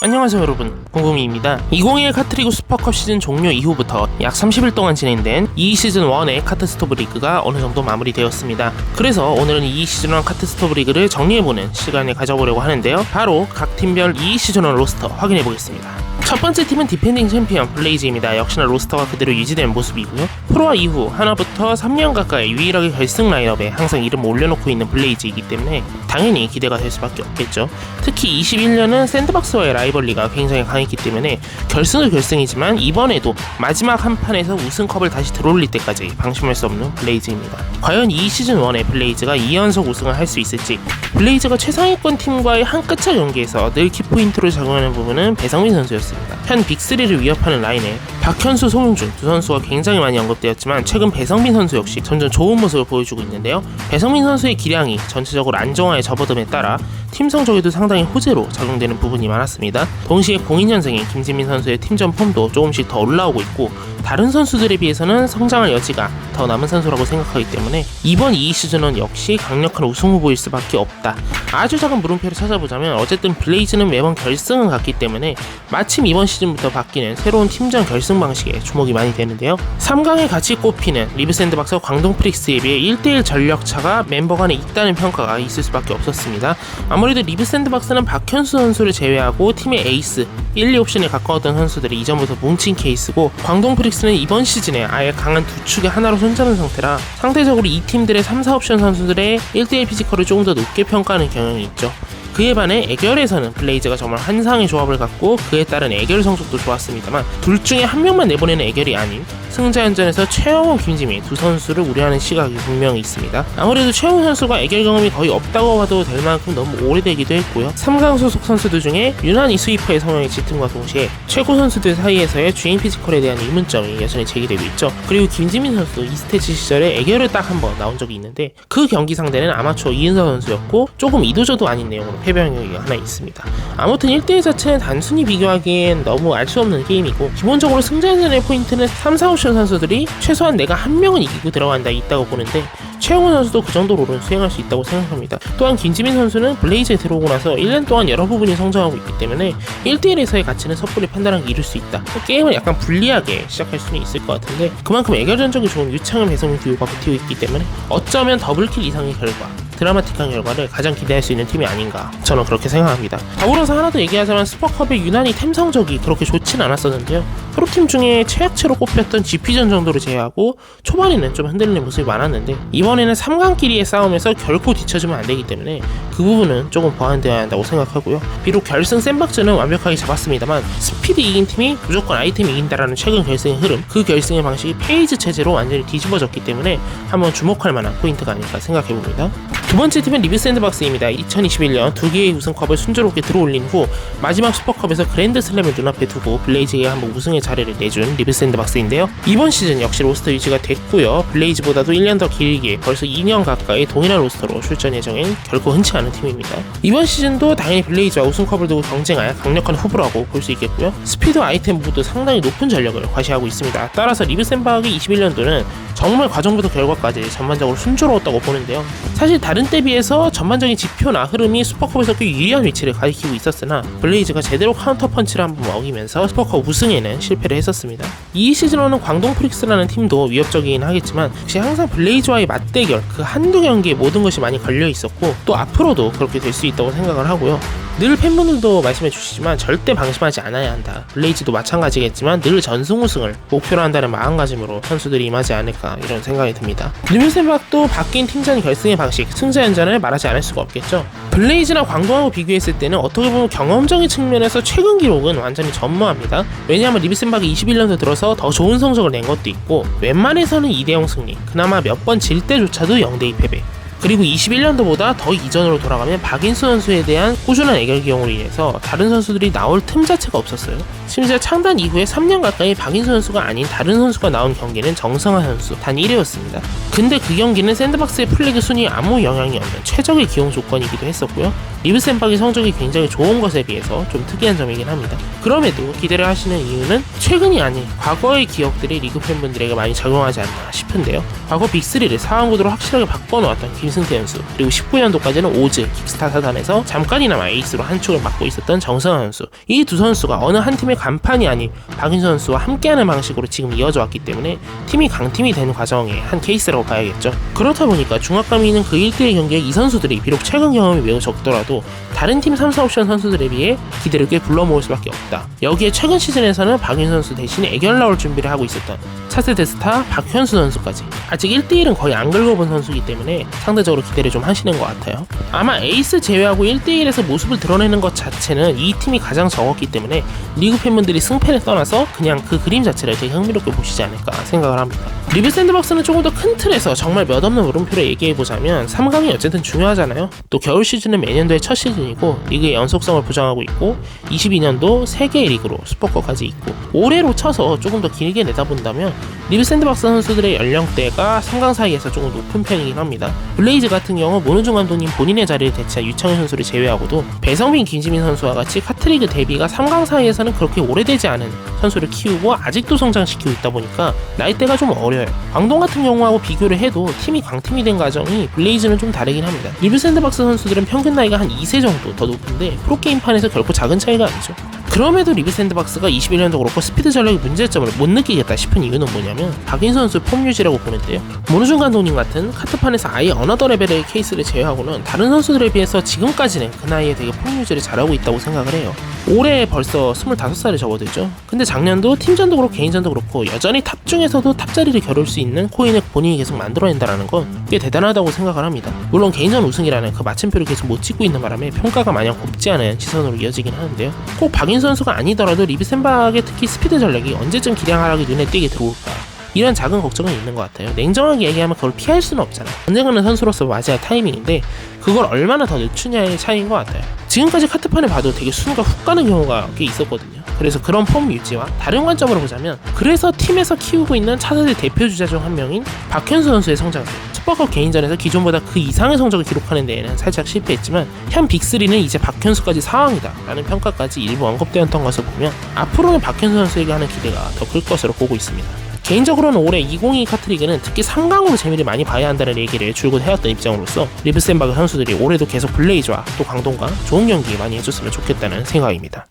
안녕하세요 여러분. 공공이입니다. 2021 카트리그 슈퍼컵 시즌 종료 이후부터 약 30일 동안 진행된 이 시즌 1의 카트스토브 리그가 어느 정도 마무리되었습니다. 그래서 오늘은 이 시즌 1 카트스토브 리그를 정리해보는 시간을 가져보려고 하는데요. 바로 각 팀별 이 시즌 1 로스터 확인해보겠습니다 첫 번째 팀은 디펜딩 챔피언 블레이즈입니다. 역시나 로스터가 그대로 유지된 모습이고요. 프로와 이후 하나부터 3년 가까이 유일하게 결승 라인업에 항상 이름 올려놓고 있는 블레이즈이기 때문에 당연히 기대가 될 수밖에 없겠죠. 특히 21년은 샌드박스와의 라이벌리가 굉장히 강했기 때문에 결승은 결승이지만 이번에도 마지막 한 판에서 우승컵을 다시 들어올릴 때까지 방심할 수 없는 블레이즈입니다. 과연 이 시즌 1의 블레이즈가 2연속 우승을 할 수 있을지 블레이즈가 최상위권 팀과의 한 끗차 경기에서 늘 키포인트로 작용하는 부분은 배성민 선수였습니다. 현 빅3를 위협하는 라인에 박현수, 송영준 두 선수가 굉장히 많이 언급되었지만 최근 배성민 선수 역시 점점 좋은 모습을 보여주고 있는데요. 배성민 선수의 기량이 전체적으로 안정화에 접어듦에 따라 팀 성적에도 상당히 호재로 작용되는 부분이 많았습니다. 동시에 02년생인 김진민 선수의 팀전 폼도 조금씩 더 올라오고 있고 다른 선수들에 비해서는 성장할 여지가 더 남은 선수라고 생각하기 때문에 이번 이 시즌은 역시 강력한 우승 후보일 수밖에 없다. 아주 작은 물음표를 찾아보자면 어쨌든 블레이즈는 매번 결승을 갔기 때문에 마침 이번 시즌부터 바뀌는 새로운 팀전 결승 방식에 주목이 많이 되는데요. 3강에 같이 꼽히는 리브 샌드박스와 광동 프릭스에 비해 1대1 전력 차가 멤버 간에 있다는 평가가 있을 수밖에 없었습니다. 아무래도 리브 샌드박스는 박현수 선수를 제외하고 팀의 에이스 1, 2 옵션에 가까웠던 선수들이 이전부터 뭉친 케이스고 광동 프릭스 는 이번 시즌에 아예 강한 두 축의 하나로 손잡은 상태라 상대적으로 이 팀들의 3, 4옵션 선수들의 1대1 피지컬을 조금 더 높게 평가하는 경향이 있죠. 그에 반해 애결에서는 블레이즈가 정말 환상의 조합을 갖고 그에 따른 애결 성적도 좋았습니다만 둘 중에 한 명만 내보내는 애결이 아닌 승자연전에서 최영호, 김지민 두 선수를 우려하는 시각이 분명히 있습니다. 아무래도 최영호 선수가 애결 경험이 거의 없다고 봐도 될 만큼 너무 오래되기도 했고요. 3강 소속 선수들 중에 유난히 스위퍼의 성향이 짙음과 동시에 최고 선수들 사이에서의 주인 피지컬에 대한 의문점이 여전히 제기되고 있죠. 그리고 김지민 선수 이스테치 시절에 애결을 딱 한 번 나온 적이 있는데 그 경기 상대는 아마추어 이은서 선수였고 조금 이도저도 아닌 내용으로 경우가 하나 있습니다. 아무튼 1대1 자체는 단순히 비교하기엔 너무 알 수 없는 게임이고 기본적으로 승자전의 포인트는 3, 4, 5션 선수들이 최소한 내가 한 명은 이기고 들어간다 있다고 보는데 최영훈 선수도 그 정도로는 수행할 수 있다고 생각합니다. 또한 김지민 선수는 블레이즈에 들어오고 나서 1년 동안 여러 부분이 성장하고 있기 때문에 1대1에서의 가치는 섣불리 판단하기 이를 수 있다. 게임을 약간 불리하게 시작할 수는 있을 것 같은데 그만큼 애결전적이 좋은 유창한 배성민 듀오가 버티고 있기 때문에 어쩌면 더블킬 이상의 결과 드라마틱한 결과를 가장 기대할 수 있는 팀이 아닌가 저는 그렇게 생각합니다. 더불어서 하나 더 얘기하자면 슈퍼컵의 유난히 템 성적이 그렇게 좋진 않았었는데요. 프로팀 중에 최악체로 꼽혔던 GP전 정도를 제외하고 초반에는 좀 흔들리는 모습이 많았는데 이번에는 3강끼리의 싸움에서 결코 뒤처지면 안 되기 때문에 그 부분은 조금 보완되어야 한다고 생각하고요. 비록 결승 샌박스는 완벽하게 잡았습니다만 스피드 이긴 팀이 무조건 아이템 이긴다라는 최근 결승의 흐름 그 결승의 방식이 페이지 체제로 완전히 뒤집어졌기 때문에 한번 주목할 만한 포인트가 아닐까 생각해 봅니다. 두 번째 팀은 리브 샌드박스입니다. 2021년 두 개의 우승컵을 순조롭게 들어올린 후 마지막 슈퍼컵에서 그랜드 슬램을 눈앞에 두고 블레이즈에 한번 우승의 자리를 내준 리브 샌드박스인데요. 이번 시즌 역시 로스터 유지가 됐고요. 블레이즈보다도 1년 더 길게 벌써 2년 가까이 동일한 로스터로 출전 예정인 결코 흔치 않은 팀입니다. 이번 시즌도 당연히 블레이즈와 우승컵을 두고 경쟁할 강력한 후보라고 볼 수 있겠고요. 스피드 아이템 모두 상당히 높은 전력을 과시하고 있습니다. 따라서 리브 샌드박의 21년도는 정말 과정부터 결과까지 전반적으로 순조로웠다고 보는데요. 사실 다른 때 비해서 전반적인 지표나 흐름이 슈퍼컵에서 꽤 유리한 위치를 가리키고 있었으나 블레이즈가 제대로 카운터 펀치를 한번 먹이면서 슈퍼컵 우승에는 실패 를 했었습니다. 이 시즌으로는 광동 프릭스라는 팀도 위협적이긴 하겠지만 역시 항상 블레이즈와의 맞대결 그 한두 경기에 모든 것이 많이 걸려 있었고 또 앞으로도 그렇게 될 수 있다고 생각을 하고요. 늘 팬분들도 말씀해 주시지만 절대 방심하지 않아야 한다. 블레이즈도 마찬가지겠지만 늘 전승 우승을 목표로 한다는 마음가짐으로 선수들이 임하지 않을까 이런 생각이 듭니다. 리뮤센박도 바뀐 팀전 결승의 방식, 승자 연전을 말하지 않을 수가 없겠죠. 블레이즈나 광동하고 비교했을 때는 어떻게 보면 경험적인 측면에서 최근 기록은 완전히 전무합니다. 왜냐하면 리브센박이 21년도 들어서 더 좋은 성적을 낸 것도 있고 웬만해서는 2대0 승리, 그나마 몇 번 질 때조차도 0대2 패배. 그리고 21년도보다 더 이전으로 돌아가면 박인수 선수에 대한 꾸준한 애결 기용으로 인해서 다른 선수들이 나올 틈 자체가 없었어요. 심지어 창단 이후에 3년 가까이 박인수 선수가 아닌 다른 선수가 나온 경기는 정성화 선수 단 1회였습니다. 근데 그 경기는 샌드박스의 플래그 순위에 아무 영향이 없는 최적의 기용 조건이기도 했었고요. 리브 샌박의 성적이 굉장히 좋은 것에 비해서 좀 특이한 점이긴 합니다. 그럼에도 기대를 하시는 이유는 최근이 아닌 과거의 기억들이 리그 팬분들에게 많이 작용하지 않나 싶은데요. 과거 빅3를 상황구도로 확실하게 바꿔놓았던 김승태 선수 그리고 19년도까지는 오즈 킥스타 사단에서 잠깐이나마 에이스로 한 축을 맡고 있었던 정승환 선수 이 두 선수가 어느 한 팀의 간판이 아닌 박인수 선수와 함께하는 방식으로 지금 이어져 왔기 때문에 팀이 강팀이 되는 과정의 한 케이스라고 봐야겠죠. 그렇다 보니까 중압감이 있는 그 1대1 경기에 이 선수들이 비록 최근 경험이 매우 적더라도 다른 팀 3, 4 옵션 선수들에 비해 기대를 꽤 불러 모을 수밖에 없다. 여기에 최근 시즌에서는 박인수 선수 대신 애결 나올 준비를 하고 있었던 차세대 스타 박현수 선수까지 아직 1대1은 거의 안 긁어본 선수이기 때문에 상대적으로 기대를 좀 하시는 것 같아요. 아마 에이스 제외하고 1대1에서 모습을 드러내는 것 자체는 이 팀이 가장 적었기 때문에 리그 팬분들이 승패를 떠나서 그냥 그 그림 자체를 되게 흥미롭게 보시지 않을까 생각을 합니다. 리브 샌드박스는 조금 더 큰 틀에서 정말 몇 없는 물음표를 얘기해보자면 3강이 어쨌든 중요하잖아요. 또 겨울 시즌은 매년도의 첫 시즌이고 리그의 연속성을 보장하고 있고 22년도 세계 리그로 슈퍼컵까지 있고 올해로 쳐서 조금 더 길게 내다본다면 리브 샌드박스 선수들의 연령대가 3강 사이에서 조금 높은 편이긴 합니다. 블레이즈 같은 경우 모노중 감독님 본인의 자리를 대체한 유창현 선수를 제외하고도 배성빈, 김지민 선수와 같이 카트리그 데뷔가 3강 사이에서는 그렇게 오래되지 않은 선수를 키우고 아직도 성장시키고 있다 보니까 나이대가 좀 어려요. 광동 같은 경우하고 비교를 해도 팀이 강팀이 된 과정이 블레이즈는 좀 다르긴 합니다. 리브 샌드박스 선수들은 평균 나이가 한 2세 정도 더 높은데 프로게임판에서 결코 작은 차이가 아니죠. 그럼에도 리브 샌드박스가 21년도 그렇고 스피드 전략의 문제점을 못 느끼겠다 싶은 이유는 뭐냐면 박인 선수 폼 유지라고 보는데요. 모노준 감독님 같은 카트판에서 아예 어너더 레벨의 케이스를 제외하고는 다른 선수들에 비해서 지금까지는 그 나이에 되게 폼 유지를 잘하고 있다고 생각을 해요. 올해 벌써 25살에 접어들죠. 근데 작년도 팀전도 그렇고 개인전도 그렇고 여전히 탑 중에서도 탑 자리를 겨룰 수 있는 코인을 본인이 계속 만들어낸다는 건 꽤 대단하다고 생각을 합니다. 물론 개인전 우승이라는 그 마침표를 계속 못 찍고 있는 바람에 평가가 마냥 곱지 않은 시선으로 이어지긴 하는데요. 꼭 박인 선수가 아니더라도 리브 샌박의 특히 스피드 전략이 언제쯤 기량 하락이 눈에 띄게 들어올까 이런 작은 걱정은 있는 것 같아요. 냉정하게 얘기하면 그걸 피할 수는 없잖아. 언젠가는 선수로서 맞아야 할 타이밍인데 그걸 얼마나 더 늦추냐의 차이인 것 같아요. 지금까지 카트판을 봐도 되게 순간 훅 가는 경우가 꽤 있었거든요. 그래서 그런 폼 유지와 다른 관점으로 보자면 그래서 팀에서 키우고 있는 차세대 대표 주자 중 한 명인 박현수 선수의 성장세 슈퍼컵 개인전에서 기존보다 그 이상의 성적을 기록하는 데에는 살짝 실패했지만 현 빅3는 이제 박현수까지 상황이다 라는 평가까지 일부 언급되었던 것을 보면 앞으로는 박현수 선수에게 하는 기대가 더 클 것으로 보고 있습니다. 개인적으로는 올해 2022 카트리그는 특히 3강으로 재미를 많이 봐야 한다는 얘기를 줄곧 해왔던 입장으로서 리브센바그 선수들이 올해도 계속 블레이즈와 또 광동과 좋은 경기 많이 해줬으면 좋겠다는 생각입니다.